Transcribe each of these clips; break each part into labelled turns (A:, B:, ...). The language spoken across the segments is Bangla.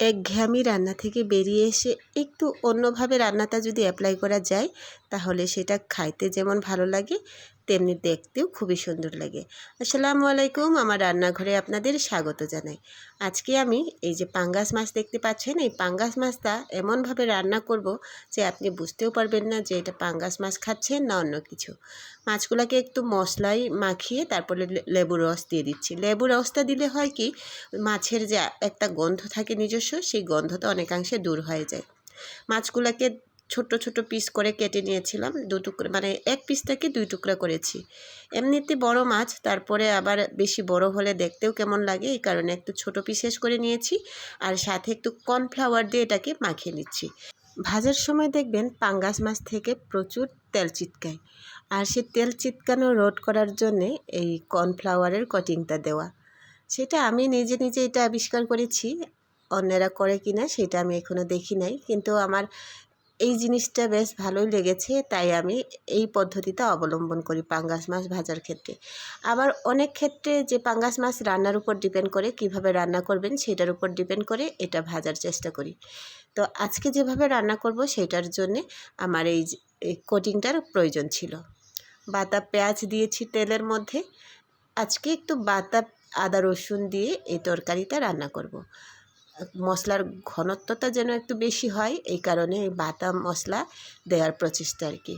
A: একঘেয়েমি রান্না থেকে বেরিয়ে এসে একটু অন্যভাবে রান্নাটা যদি অ্যাপ্লাই করা যায় তাহলে সেটা খাইতে যেমন ভালো লাগে, তেমনি দেখতেও খুবই সুন্দর লাগে। আসসালামু আলাইকুম, আমার রান্নাঘরে আপনাদের স্বাগত জানাই। আজকে আমি এই যে পাঙ্গাস মাছ দেখতে পাচ্ছেন, এই পাঙ্গাস মাছটা এমনভাবে রান্না করব যে আপনি বুঝতেও পারবেন না যে এটা পাঙ্গাস মাছ খাচ্ছেন না অন্য কিছু। মাছগুলোকে একটু মশলাই মাখিয়ে তারপরে লেবুর রস দিয়ে দিচ্ছি। লেবুর রসটা দিলে হয় কি, মাছের যে একটা গন্ধ থাকে নিজস্ব, সেই গন্ধটা অনেকাংশে দূর হয়ে যায়। মাছগুলোকে ছোট ছোট পিস করে কেটে নিয়েছিলাম। দু টুকরা মানে এক পিস থেকে দুই টুকরা করেছি। এমনিতে বড় মাছ, তারপরে আবার বেশি বড় হলে দেখতেও কেমন লাগে, এই কারণে একটু ছোট পিসেস করে নিয়েছি আর সাথে একটু কর্নফ্লাওয়ার দিয়ে এটাকে মাখিয়ে নিচ্ছি। ভাজার সময় দেখবেন পাঙ্গাস মাছ থেকে প্রচুর তেল চিটকায়। আর সে তেল চিটকানো রোধ করার জন্যে এই কর্নফ্লাওয়ারের কটিংটা দেওয়া। সেটা আমি নিজে নিজে এটা আবিষ্কার করেছি। অন্যেরা করে কি না সেটা আমি এখনও দেখি নাই। কিন্তু আমার এই জিনিসটা বেশ ভালোই লেগেছে, তাই আমি এই পদ্ধতিটা অবলম্বন করি পাঙ্গাস মাছ ভাজার ক্ষেত্রে। আবার অনেক ক্ষেত্রে যে পাঙ্গাস মাছ রান্নার উপর ডিপেন্ড করে কীভাবে রান্না করবেন, সেটার উপর ডিপেন্ড করে এটা ভাজার চেষ্টা করি। তো আজকে যেভাবে রান্না করব, সেটার জন্যে আমার এই কোটিংটার প্রয়োজন ছিল। বাতা পেঁয়াজ দিয়েছি তেলের মধ্যে। আজকে একটু বাতা আদা রসুন দিয়ে এই তরকারিটা রান্না করব। মশলার ঘনত্বটা যেন একটু বেশি হয়, এই কারণে এই বাটা মশলা দেওয়ার প্রচেষ্টা আর কি।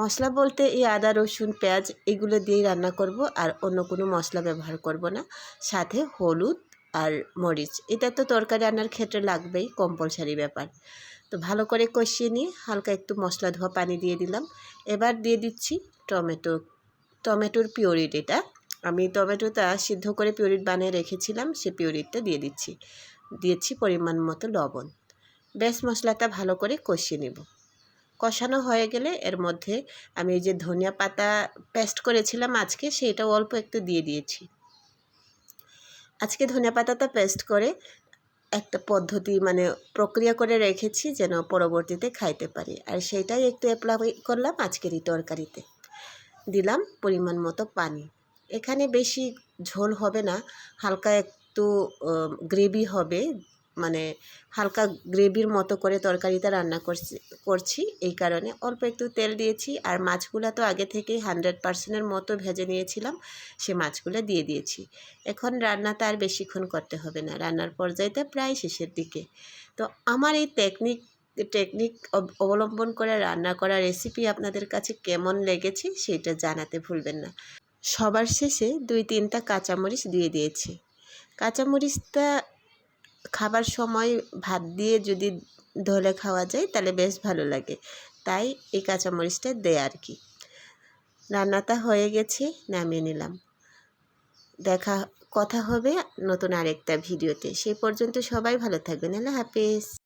A: মশলা বলতে এই আদা, রসুন, পেঁয়াজ এগুলো দিয়েই রান্না করব আর অন্য কোনো মশলা ব্যবহার করব না। সাথে হলুদ আর মরিচ, এটা তো তরকারি রান্নার ক্ষেত্রে লাগবেই, কম্পালসারি ব্যাপার। তো ভালো করে কষিয়ে নিয়ে হালকা একটু মশলা ধোয়া পানি দিয়ে দিলাম। এবার দিয়ে দিচ্ছি টমেটো, টমেটোর পিওরিট এটা। আমি টমেটোটা সিদ্ধ করে পিওরিট বানিয়ে রেখেছিলাম, সে পিওরিটটা দিয়ে দিচ্ছি। দিয়েছি পরিমাণ মতো লবণ। বেশ মশলাটা ভালো করে কষিয়ে নেব। কষানো হয়ে গেলে এর মধ্যে আমি যে ধনিয়া পাতা পেস্ট করেছিলাম আজকে, সেটাও অল্প একটু দিয়ে দিয়েছি। আজকে ধনিয়া পাতাটা পেস্ট করে একটা পদ্ধতি মানে প্রক্রিয়া করে রেখেছি যেন পরবর্তীতে খাইতে পারি। আর সেটাই একটু অ্যাপ্লাই করলাম আজকের এই তরকারিতে। দিলাম পরিমাণ মতো পানি। এখানে বেশি ঝোল হবে না, হালকা একটু গ্রেভি হবে। মানে হালকা গ্রেভির মতো করে তরকারিটা রান্না করছি করছি। এই কারণে অল্প একটু তেল দিয়েছি। আর মাছগুলো তো আগে থেকেই হান্ড্রেড পার্সেন্টের মতো ভেজে নিয়েছিলাম। সে মাছগুলো দিয়ে দিয়েছি। এখন রান্নাটা আর বেশিক্ষণ করতে হবে না। রান্নার পর্যায়েতে প্রায় শেষের দিকে। তো আমার এই টেকনিক টেকনিক অবলম্বন করে রান্না করা রেসিপি আপনাদের কাছে কেমন লেগেছে, সেটা জানাতে ভুলবেন না। সবার শেষে দুই তিনটা কাঁচামরিচ দিয়ে দিয়েছি। কাঁচামরিচটা খাবার সময় ভাত দিয়ে যদি ধলে খাওয়া যায়, তাহলে বেশ ভালো লাগে। তাই এই কাঁচামরিচটা দেয় আর কি। রান্নাটা হয়ে গেছে, নামিয়ে নিলাম। দেখা, কথা হবে নতুন আরেকটা ভিডিওতে। সেই পর্যন্ত সবাই ভালো থাকবেন। আল্লাহ হাফেজ।